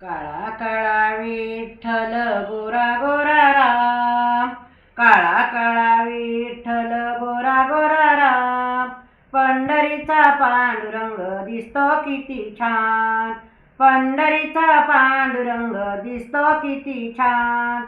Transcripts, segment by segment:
काळा काळा विठ्ठल गोरा गोरा राम. काळा काळा विठ्ठल गोरा गोरा राम. पंढरीचा पांडुरंग दिसतो किती छान. पंढरीचा पांडुरंग दिसतो किती छान.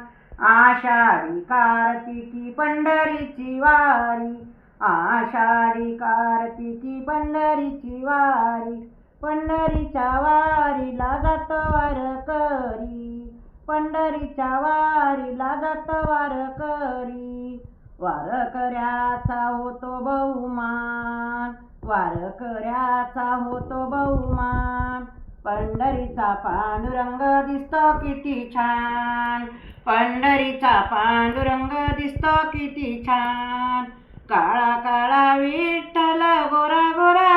आषाढी कार्तिकी पंढरीची वारी. आषाढी कार्तिकी पंढरीची वारी. पंढरीच्या वारीला जात वारकरी पंढरीच्या वारीला जात वारकरी वारकऱ्याचा होतो बहुमान. वारकऱ्याचा होतो बहुमान. पंढरीचा पांडुरंग दिसतो किती छान. पंढरीचा पांडुरंग दिसतो किती छान. काळा काळा विठ्ठल गोरा गोरा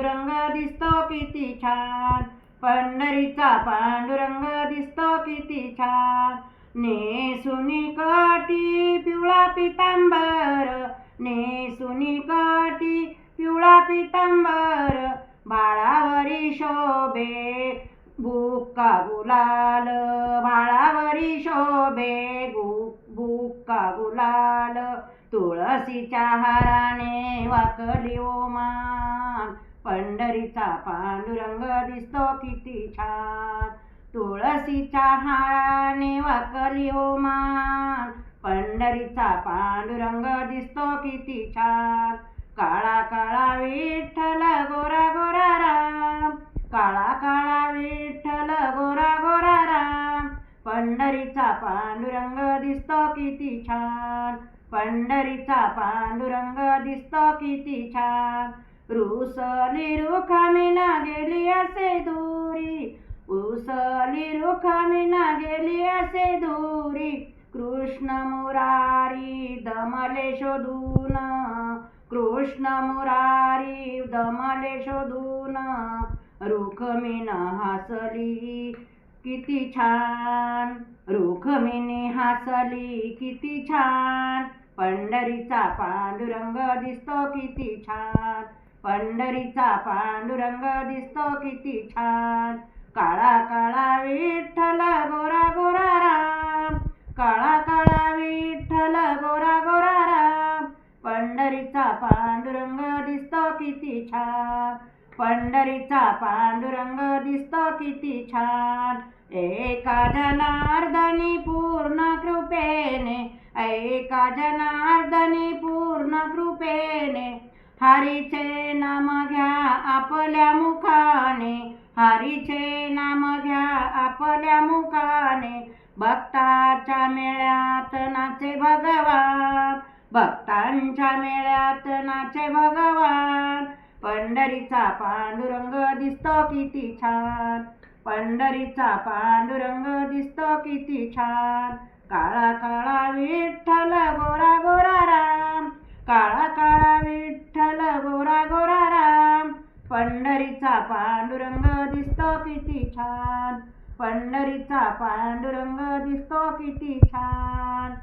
पांडुरंग दिसतो किती छान. पंढरीचा पांडुरंग दिसतो किती छान. नेसुनी काटी पिवळा पितांबर. नेसुनी काटी पिवळा पितांबर. बाळावरी शोभे. बुक्का गुलाल. बाळावरी शोभे. गु बुक्का गुलाल. तुळशीच्या हाराने वाकली छान. पंढरीचा पांडुरंग दिसतो किती छान. तुळशीच्या हाराने वाकली ओमान. पंढरीचा पांडुरंग दिसतो किती छान. काळा काळा विठ्ठल गोरा गोरा राम. काळा काळा विठ्ठल गोरा गोरा राम. पंढरीचा पांडुरंग दिसतो किती छान. पंढरीचा पांडुरंग दिसतो किती छान. रुसली रुखामीना गेली असे दोरी उसली रुखामीना गेली असे दोरी कृष्ण मुरारी दमले शोधून कृष्ण मुरारी दमले शोधून रुखमीन हसली किती छान। रुखमिनी हसली किती छान. पंढरीचा पांडुरंग दिसतो किती छान. पंढरीचा पांडुरंग दिसतो किती छान. काळा काळा विठ्ठल गोरा गोरा राम. काळा काळा विठ्ठल गोरा गोरा राम. पंढरीचा पांडुरंग दिसतो किती छान. पंढरीचा पांडुरंग दिसतो किती छान. एका जनार्दनी पूर्ण कृपेने एका जनार्दनी पूर्ण कृपेने हरीचे नाम घ्या आपल्या मुखाने. हरीचे नाम घ्या आपल्या मुखाने. भक्ताच्या मेळ्यात नाचे भगवान. भक्तांच्या मेळ्यात नाचे भगवान. पंढरीचा पांडुरंग दिसतो किती छान. पंढरीचा पांडुरंग दिसतो किती छान. काळा काळा विठ्ठल गोरा गोरा पांडुरंग दिसतो किती छान. पंढरीचा पांडुरंग दिसतो किती छान.